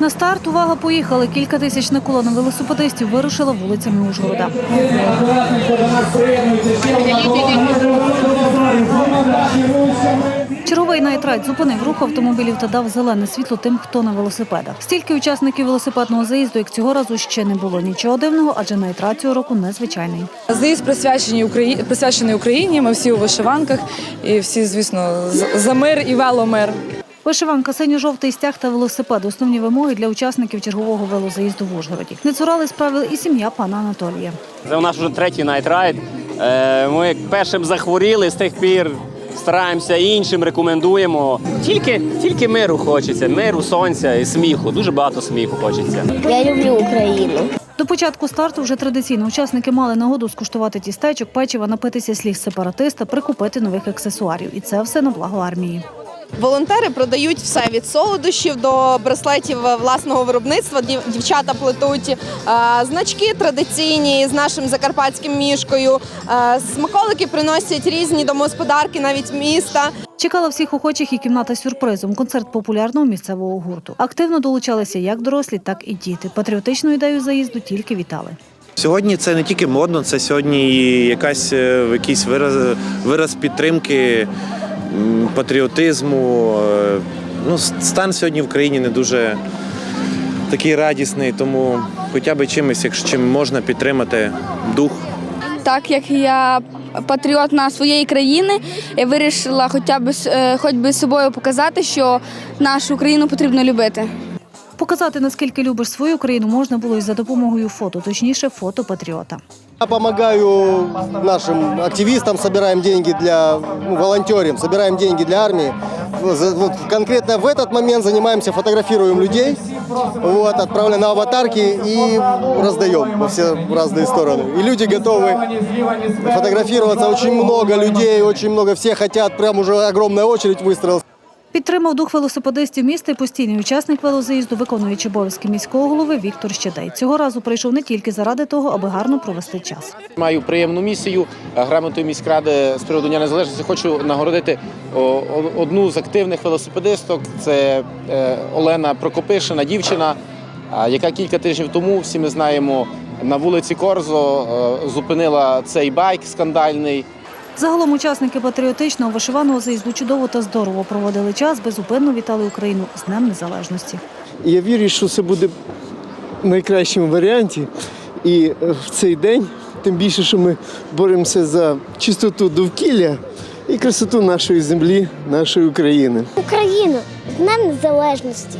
На старт увага поїхали. Кілька тисячна колона велосипедистів вирушила вулицями Ужгорода. Черговий найтрайд зупинив рух автомобілів та дав зелене світло тим, хто на велосипедах. Стільки учасників велосипедного заїзду, як цього разу ще не було. Нічого дивного, адже найтрайд цього року незвичайний. Заїзд присвячений Україні, присвячений Україні. Ми всі у вишиванках і всі, звісно, за мир і веломир. Вишиванка, синьо-жовтий стяг та велосипед основні вимоги для учасників чергового велозаїзду в Ужгороді. Не цурались правил і сім'я пана Анатолія. Це у нас вже третій найтрайд. Е, Ми першим захворіли, з тих пір стараємося іншим рекомендуємо. Тільки, тільки миру хочеться, миру, сонця і сміху. Дуже багато сміху хочеться. Я люблю Україну. До початку старту вже традиційно учасники мали нагоду скуштувати тістечок, печива, напитися слів сепаратиста, прикупити нових аксесуарів. І це все на благо армії. Волонтери продають все від солодощів до браслетів власного виробництва. Дів- Дівчата плетуть е, значки традиційні з нашим закарпатським мішкою. Е, смаколики приносять різні домогосподарки, навіть міста. Чекала всіх охочих і кімната з сюрпризом. Концерт популярного місцевого гурту. Активно долучалися як дорослі, так і діти. Патріотичну ідею заїзду тільки вітали. Сьогодні це не тільки модно, це сьогодні і якась е, якийсь вираз, вираз підтримки, патріотизму. Е, Ну, стан сьогодні в країні не дуже такий радісний, тому хоча б чимось, якщо чим можна підтримати дух Так як я патріот на своєї країни, я вирішила хоча б е, хоч би собою показати, що нашу країну потрібно любити. Показати, наскільки любиш свою країну, можна було і за допомогою фото, точніше, фото патріота. Я помогаю нашим активистам, собираем деньги для ну, волонтерам, собираем деньги для армии. За- Вот конкретно в этот момент занимаемся, фотографируем людей, вот, отправляем на аватарки и раздаем во все разные стороны. И люди готовы фотографироваться. Очень много людей, очень много, все хотят, прям уже огромная очередь выстроилась. Підтримав дух велосипедистів міста і постійний учасник велозаїзду, виконуючи обов'язки міського голови Віктор Щедей. Цього разу прийшов не тільки заради того, аби гарно провести час. Маю приємну місію е, грамотою міськради з приводу Дня Незалежності. Хочу нагородити одну з активних велосипедисток. Це е, Олена Прокопишина, дівчина, яка кілька тижнів тому, всі ми знаємо, на вулиці Корзо е, зупинила цей байк скандальний. Загалом учасники патріотичного вишиваного заїзду чудово та здорово проводили час, безупинно вітали Україну з Днем Незалежності. Я вірю, що це буде в найкращому варіанті. І е, в цей день, тим більше, що ми боремося за чистоту довкілля і красоту нашої землі, нашої України. Україну з Днем Незалежності.